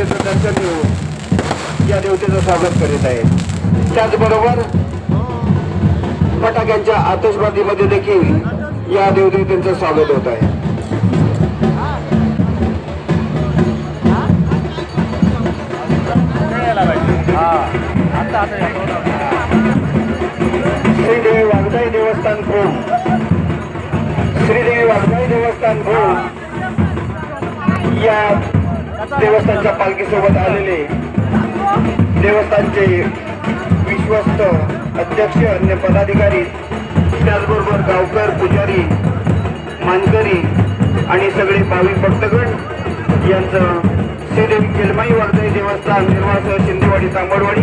देवतेचं दर्शन घेऊन या देवतेचं स्वागत करीत आहे. त्याचबरोबर फटाक्यांच्या आतषबाजीमध्ये देखील या देवदेवतेचं स्वागत होत आहे. श्रीदेवी वाघजाई देवस्थान भूम. श्रीदेवी वाघजाई देवस्थान भूम. या देवस्थानच्या पालखीसोबत आलेले देवस्थानचे विश्वस्त अध्यक्ष अन्य पदाधिकारी त्याचबरोबर गावकर पुजारी मानकरी आणि सगळे भावी भक्तगण यांचं श्रीदेवी केलमाई वर्धे देवस्थान निर्वास शिंदेवाडी तांबडवाडी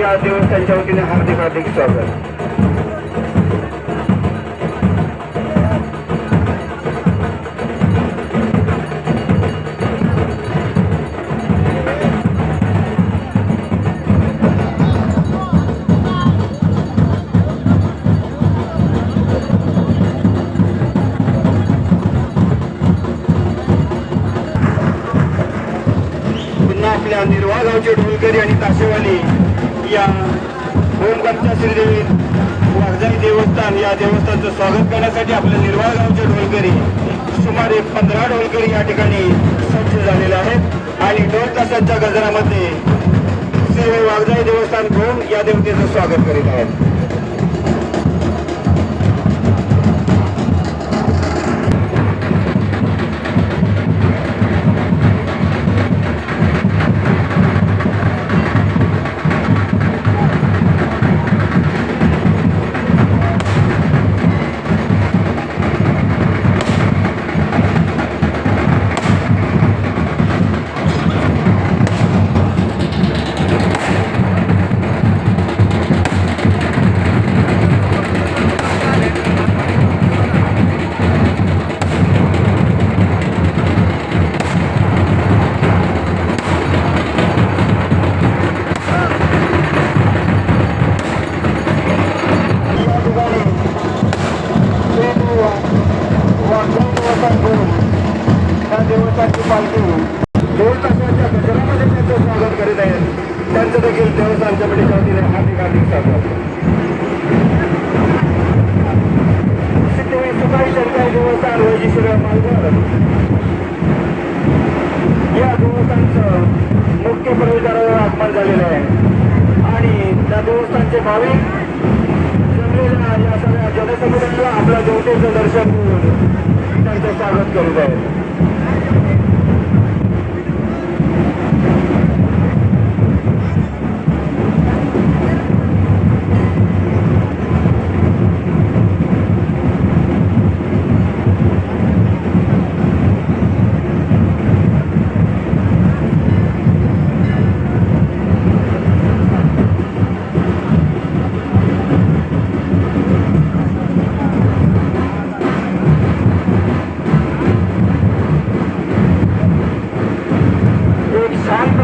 या देवस्थानच्या वतीने हार्दिक हार्दिक स्वागत. आपल्या निर्वाह गावचे ढोलकरी आणि ताशेवाली या ओमकारच्या श्रीदेवी वाघजाई देवस्थान या देवस्थानचं स्वागत करण्यासाठी आपल्या निर्वाह गावचे ढोलकरी सुमारे पंधरा ढोलकरी या ठिकाणी सज्ज झालेले आहेत. आणि ढोल तासांच्या गजरामध्ये श्री वाघजाई देवस्थान घेऊन या देवतेचं स्वागत करीत आहेत. दोन तासाच्या गजरामध्ये त्यांचं स्वागत करीत आहेत त्यांचं देखील देवस्थान कमिटीच्या वतीने हार्दिक हार्दिक स्वागत सिद्धिवी सरकारी देवस्थान या देवस्थानचं मुख्य प्रवेशद्वारावर आगमन झालेलं आहे आणि त्या देवस्थानचे भाविक जमलेल्या या सगळ्या जनसमुदायाला आपल्या देवतेचं दर्शन घेऊन त्यांचं स्वागत करीत आहेत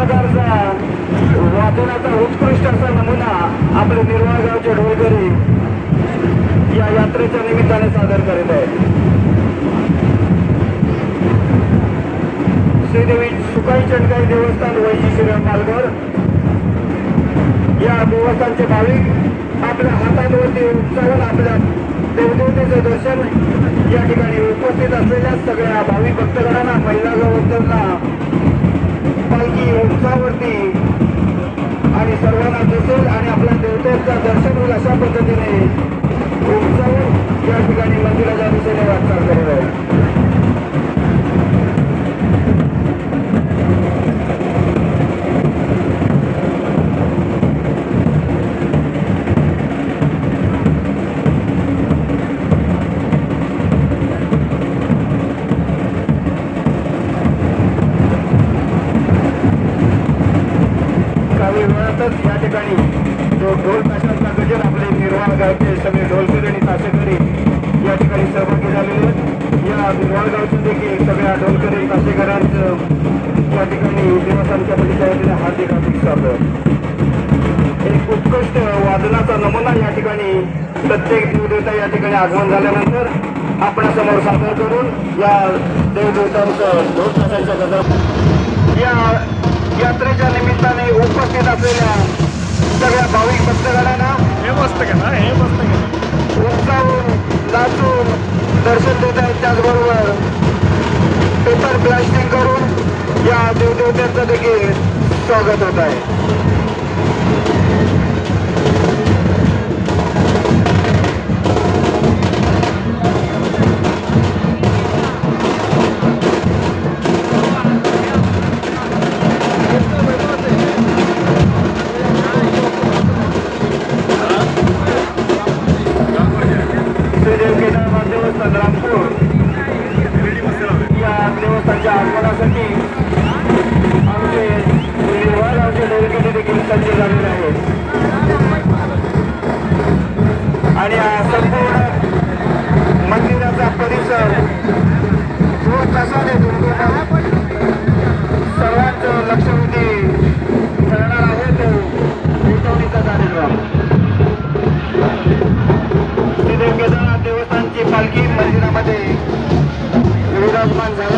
प्रकारचा वादनाचा उत्कृष्ट असा नमुना आपले निर्वाळ गावचे ढोलकरी या यात्रेच्या निमित्ताने सादर करीत आहेत. श्रीदेवी सुकाई चंडकाई देवस्थान वैजी श्रीराम पालघर. या देवस्थानचे भाविक आपल्या हातांवरती उंचावून आपल्या देवदेवतेचं दर्शन या ठिकाणी उपस्थित असलेल्या सगळ्या भाविक भक्तगणांना महिला गवंतांना पालखी आणि सर्वांना दिसेल आणि आपल्या देवतेचं दर्शन होईल अशा पद्धतीने उत्सव या ठिकाणी मंदिराच्या दिशेने वाटचाल करेल. काही वेळातच या ठिकाणी जो ढोल ताशांचा गजर आपले निर्वाळ गावचे सगळे ढोलकरी आणि ताशेकरी या ठिकाणी सहभागी झालेले आहेत. या निर्वाळ गावचे देखील सगळ्या ढोलकरी ताशेकरांचं या ठिकाणी देवस्थान कमिटीच्या वतीने हार्दिक हार्दिक स्वागत. एक उत्कृष्ट वादनाचा नमुना या ठिकाणी प्रत्येक देवदेवता या ठिकाणी आगमन झाल्यानंतर आपणासमोर सादर करून या देवदेवतांचं ढोल ताशांच्या गजर या यात्रेच्या निमित्ताने उपस्थित असलेल्या सगळ्या भाविक भक्तगणांना हे मस्त केलं हे मस्त केलं उत्साहून नाचून दर्शन देत आहेत. त्याचबरोबर पेपर ब्लास्टिंग करून या देवदेवत्यांचं देखील स्वागत होत आहे. दैवकीने देखील सज्ज झालेले आहेत आणि संपूर्ण मंदिराचा परिसर जो कसाने दुर्गम सर्वांचं लक्षवेधी करणार आहे तो उठवणीचा कार्यक्रम. श्री केदारनाथ देवस्थानची पालखी मंदिरामध्ये विराजमान झाल्यानंतर